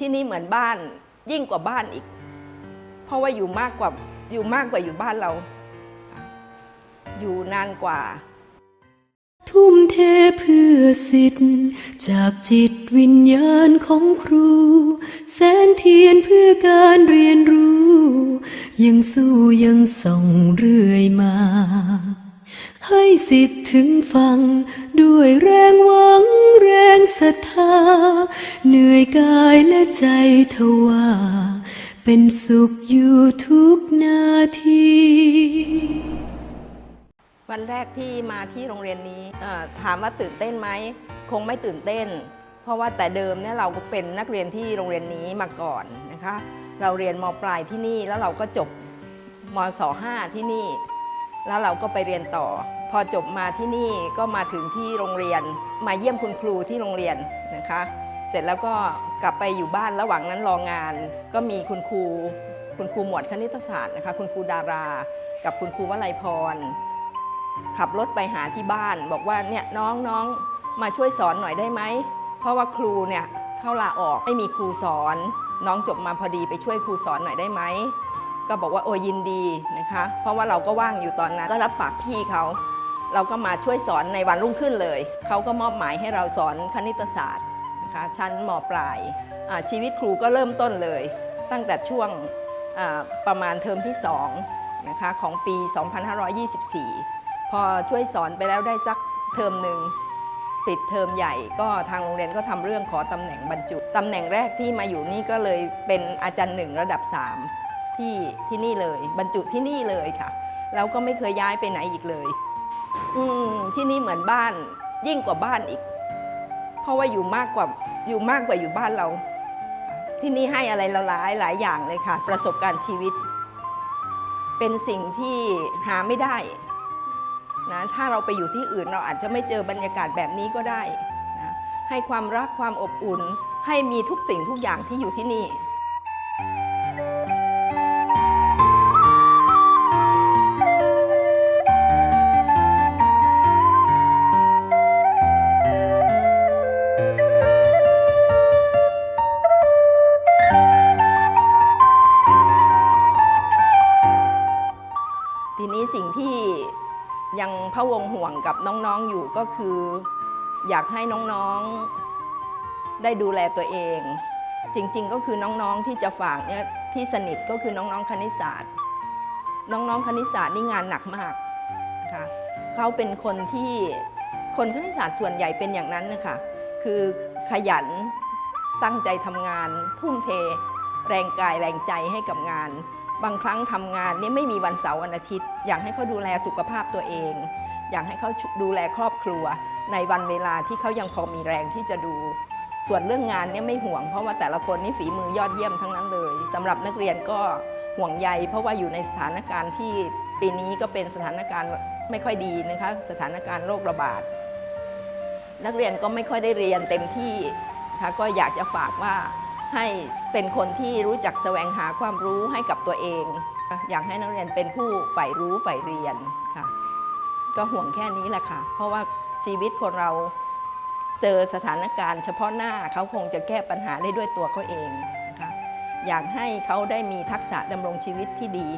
ที่นี่เหมือนบ้านยิ่งกว่าบ้านอีก เพราะว่าอยู่มากกว่าอยู่มากกว่าอยู่บ้านเรา อยู่นานกว่า ทุ่มเทเพื่อสิทธิ์ จากจิตวิญญาณของครู แสงเทียนเพื่อการเรียนรู้ ยังสู้ยังส่องเรื่อยมา ให้สิทธิ์ถึงฟัง ด้วยแรงหวังแรงศรัทธาเหนื่อ กายและใจทว่า เป็นสุขอยู่ทุกนาที วันแรกที่มาที่โรงเรียนนี้ถามว่าตื่นเต้นไหม คงไม่ตื่นเต้น เพราะว่าแต่เดิมเนี่ยเราก็เป็นนักเรียนที่โรงเรียนนี้มาก่อนนะคะ เราเรียนมปลายที่นี่แล้วเราก็จบมศ5ที่นี่ แล้วเราก็ไปเรียนต่อ พอจบมาที่นี่ก็มาถึงที่โรงเรียน มาเยี่ยมคุณครูที่โรงเรียนนะคะ เสร็จแล้วก็กลับไปอยู่บ้านระหว่างนั้นรองาน ก็มีคุณครูคุณครูหมวดคณิตศาสตร์นะคะคุณครูดารา กับคุณครูวลัยพร ขับรถไปหาที่บ้าน บอกว่าเนี่ยน้องน้องมาช่วยสอนหน่อยได้ไหม เพราะว่าครูเนี่ยเข้าลาออกไม่มีครูสอน น้องจบมาพอดีไปช่วยครูสอนหน่อยได้ไหมก็บอกว่าโอ้ยินดีนะคะ เพราะว่าเราก็ว่างอยู่ตอนนั้น ก็รับปากพี่เขา เราก็มาช่วยสอนในวันรุ่งขึ้นเลย เขาก็มอบหมายให้เราสอนคณิตศาสตร์ นะคะชั้นมปลายชีวิตครูก็เริ่มต้นเลย ตั้งแต่ช่วงประมาณเทอมที่2นะคะของปี 2524 พอช่วยสอนไปแล้วได้สักเทอมหนึ่งปิดเทอมใหญ่ก็ทางโรงเรียนก็ทำเรื่องขอตำแหน่งบรรจุตำแหน่งแรกที่มาอยู่นี่ก็เลยเป็นอาจารย์หนึ่งระดับ 3 ที่ที่นี่เลย บรรจุที่นี่เลยค่ะ แล้วก็ไม่เคยย้ายไปไหนอีกเลย อืมที่นี่เหมือนบ้านยิ่งกว่าบ้านอีก เพราะว่าอยู่มากกว่าอยู่มากกว่าอยู่บ้านเรา ที่นี่ให้อะไรเราหลายหลายอย่างเลยค่ะ ประสบการณ์ชีวิต เป็นสิ่งที่หาไม่ได้นะถ้าเราไปอยู่ที่อื่นเราอาจจะไม่เจอบรรยากาศแบบนี้ก็ได้นะให้ความรักความอบอุ่น ให้มีทุกสิ่งทุกอย่างที่อยู่ที่นี่ ทีนี้สิ่งที่ยังพะวงห่วงกับน้องๆอยู่ก็คือ อยากให้น้องๆได้ดูแลตัวเอง จริงๆก็คือน้องๆที่จะฝากเนี่ยที่สนิทก็คือน้องๆคณิตศาสตร์ น้องๆคณิตศาสตร์นี่งานหนักมากนะคะเขาเป็นคนที่คนคณิตศาสตร์ส่วนใหญ่เป็นอย่างนั้นนะคะคือขยันตั้งใจทำงาน ทุ่มเท แรงกายแรงใจให้กับงาน บางครั้งทำงานนี่ไม่มีวันเสาร์วันอาทิตย์ อยากให้เขาดูแลสุขภาพตัวเอง อยากให้เขาดูแลครอบครัว ในวันเวลาที่เขายังพอมีแรงที่จะดู ส่วนเรื่องงานเนี่ยไม่ห่วง เพราะว่าแต่ละคนนี่ฝีมือยอดเยี่ยมทั้งนั้นเลยสำหรับนักเรียนก็ห่วงใย เพราะว่าอยู่ในสถานการณ์ที่ปีนี้ก็เป็นสถานการณ์ไม่ค่อยดีนะคะสถานการณ์โรคระบาดนักเรียนก็ไม่ค่อยได้เรียนเต็มที่ค่ะก็อยากจะฝากว่า ให้เป็นคนที่รู้จักแสวงหาความรู้ให้กับตัวเอง อยากให้นักเรียนเป็นผู้ใฝ่รู้ใฝ่เรียนค่ะ ก็ห่วงแค่นี้แหละค่ะ เพราะว่าชีวิตคนเราเจอสถานการณ์ เฉพาะหน้าเขาคงจะแก้ปัญหาได้ด้วยตัวเขาเองนะคะอยากให้เขาได้มีทักษะดำรงชีวิตที่ดี